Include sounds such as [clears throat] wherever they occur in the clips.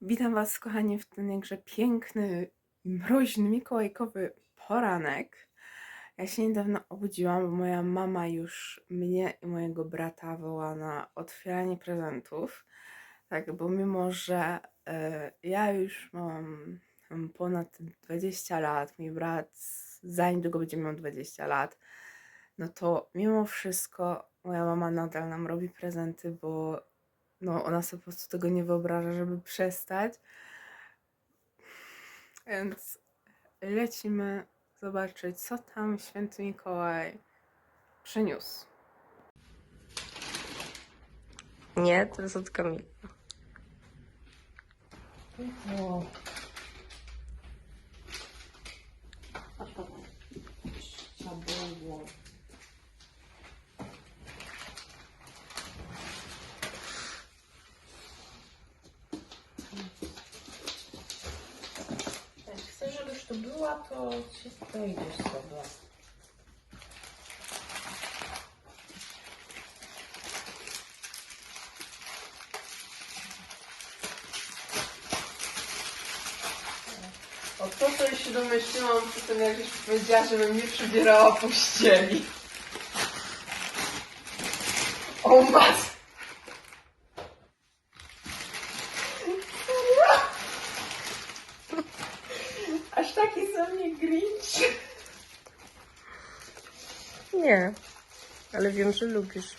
Witam Was, kochani, w ten jakże piękny i mroźny mikołajkowy poranek. Ja się niedawno obudziłam, bo moja mama już mnie i mojego brata woła na otwieranie prezentów. Tak, bo mimo, że e, ja już mam mam ponad 20 lat, mój brat za niedługo będzie miał 20 lat, no to mimo wszystko moja mama nadal nam robi prezenty, bo no, ona sobie po prostu tego nie wyobraża, żeby przestać. Więc lecimy zobaczyć, co tam święty Mikołaj przyniósł. Nie, to jest od Kamila. O. Jak chcesz, żebyś tu była, to się wejdziesz sobie. O to, co się domyśliłam przy tym, jak żeś powiedziała, żebym nie przybierała pościeli. O mas! Aż taki ze mnie grinch. Nie, ale wiem, że lubisz.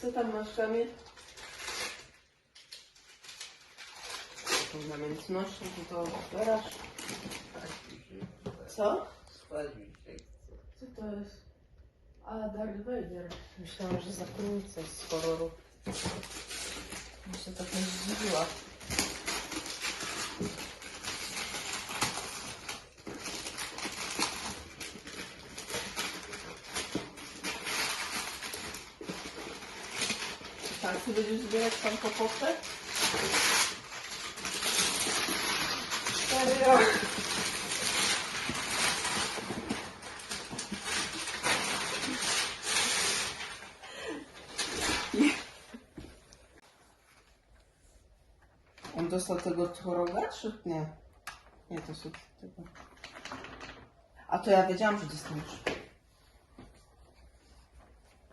Co tam masz, Kamil? Ty to otwierasz? Co? Co to jest? A, Darth Vader. Myślałam, że zakonnica z horroru. Mi się tak nie zdziwiła. Tak, ty będziesz zbierać tam popotę? Serio? On dostał tego tchoroga, czy nie? Nie, to są tego. A to ja wiedziałam, że dostaniesz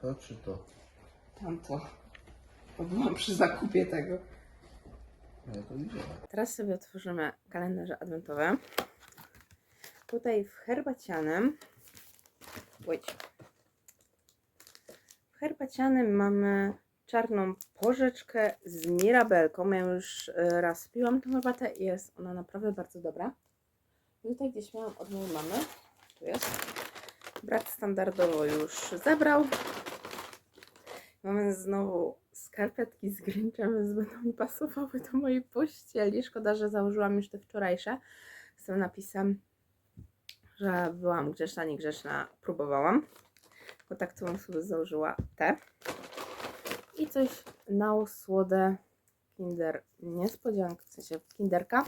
To czy to? tamto. Bo byłam przy zakupie tego. Ja to widziałem. Teraz sobie otworzymy kalendarze adwentowe. Tutaj w herbacianym. Wait. W herbacianym mamy czarną porzeczkę z mirabelką. Ja już e, raz piłam tę herbatę i jest ona naprawdę bardzo dobra. I tutaj gdzieś miałam od mojej mamy. Tu jest. Brat standardowo już zebrał. Mamy znowu skarpetki z Grinchem, więc będą mi pasowały do mojej pościeli. Szkoda, że założyłam już te wczorajsze z tym napisem, że byłam grzeczna, niegrzeczna, próbowałam. Bo tak to bym sobie założyła te. I coś na osłodę kinder niespodzianka, w sensie kinderka.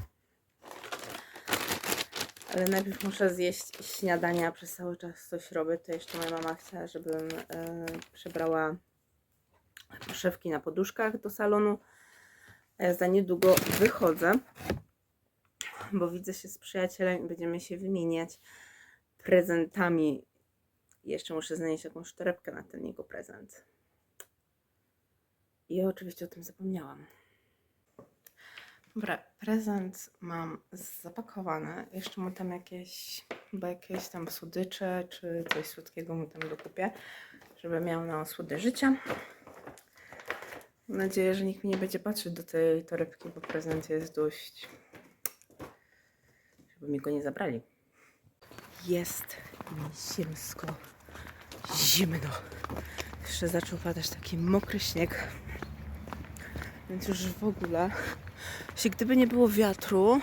Ale najpierw muszę zjeść śniadania, przez cały czas coś robię. To jeszcze moja mama chciała, żebym e, przebrała poszewki na poduszkach do salonu. Ja za niedługo wychodzę, bo widzę się z przyjacielem i będziemy się wymieniać prezentami. Jeszcze muszę znaleźć jakąś torebkę na ten jego prezent. I oczywiście o tym zapomniałam. Dobra, prezent mam zapakowany. Jeszcze mu tam jakieś, chyba jakieś tam słodycze, czy coś słodkiego mu tam dokupię, żeby miał na osłodę życia. Mam nadzieję, że nikt mi nie będzie patrzył do tej torebki, bo prezent jest dość. żeby mi go nie zabrali. Jest ziemsko. Zimno. Jeszcze zaczął padać taki mokry śnieg. Więc już w ogóle. Jeśli gdyby nie było wiatru,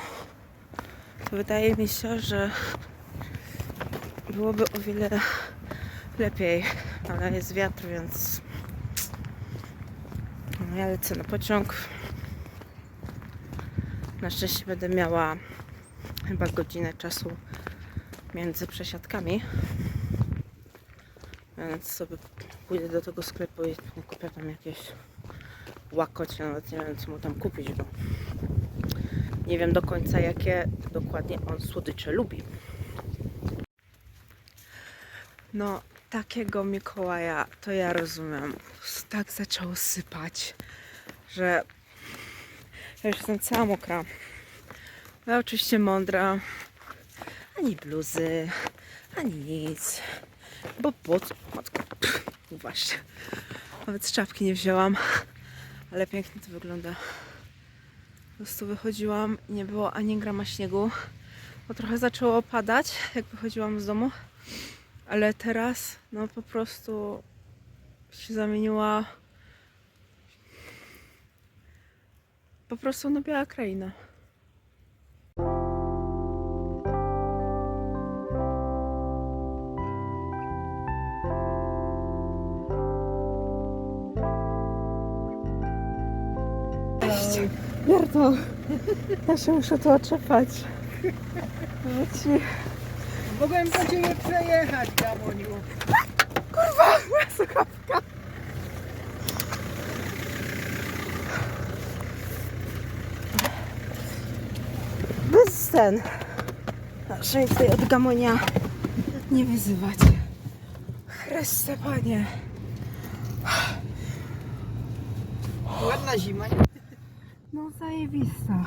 to wydaje mi się, że byłoby o wiele lepiej. Ale jest wiatr, więc no ja lecę na pociąg. Na szczęście będę miała chyba godzinę czasu między przesiadkami. Więc sobie pójdę do tego sklepu i kupię tam jakieś łakocie, nawet nie wiem co mu tam kupić, bo nie wiem do końca jakie dokładnie on słodycze lubi. No, takiego Mikołaja to ja rozumiem. Tak zaczęło sypać, że ja już jestem cała mokra. Ja oczywiście mądra. Ani bluzy, ani nic. Bo po co? No Właśnie. Nawet czapki nie wzięłam. Ale pięknie to wygląda. Po prostu wychodziłam i nie było ani grama śniegu. Bo trochę zaczęło opadać, jak wychodziłam z domu. Ale teraz, no po prostu się zamieniła po prostu na biała kraina. Pierdol, ja się muszę tu oczepać. Ci, Mogłem po ciebie przejechać, Gamoniu. moja słuchawka. Bez ten. Proszę mi tutaj od gamonia nie wyzywać. Chryste panie. Ładna zima. No zajebista.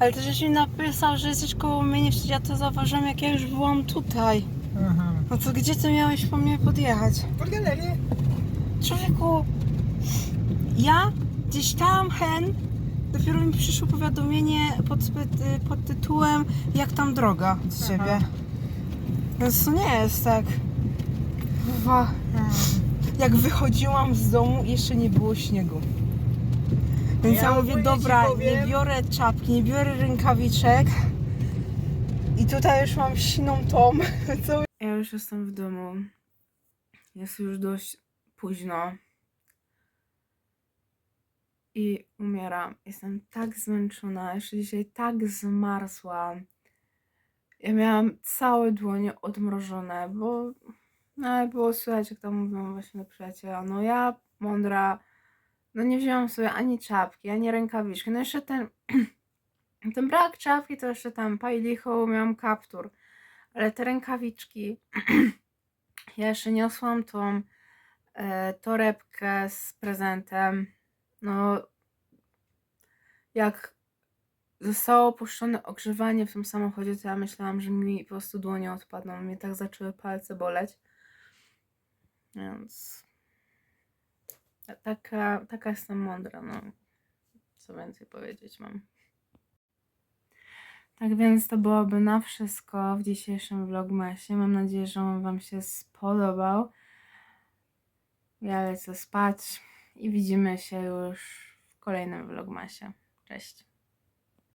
Ale też żeś mi napisał, że jesteś koło mnie, nie ja to zauważyłam, jak ja już byłam tutaj. Aha. No to gdzie ty miałeś po mnie podjechać? Pod galerię. Człowieku, ja gdzieś tam, hen, dopiero mi przyszło powiadomienie pod, pod tytułem Jak tam droga od ciebie. Aha. Więc to nie jest tak. Kurwa. Jak wychodziłam z domu, jeszcze nie było śniegu. Więc ja, Ja mówię, dobra, nie biorę czapki, nie biorę rękawiczek. I tutaj już mam siną tom. [laughs] Co... Ja już jestem w domu. Jest już dość późno. I umieram. Jestem tak zmęczona. Jeszcze dzisiaj tak zmarzła. Ja miałam całe dłonie odmrożone, bo no, ale było słychać, jak tam mówią właśnie do przyjaciela. No ja, mądra, no nie wzięłam sobie ani czapki, ani rękawiczki. No jeszcze ten, [clears throat] ten brak czapki to jeszcze tam pajlicho, miałam kaptur. Ale te rękawiczki, [clears throat] ja jeszcze niosłam tą e, torebkę z prezentem. No, jak zostało opuszczone ogrzewanie w tym samochodzie, to ja myślałam, że mi po prostu dłonie odpadną. Mnie tak zaczęły palce boleć. Więc taka, taka jestem mądra, no. Co więcej powiedzieć mam. Tak więc to byłoby na wszystko w dzisiejszym vlogmasie. Mam nadzieję, że on Wam się spodobał. Ja lecę spać i widzimy się już w kolejnym vlogmasie. Cześć.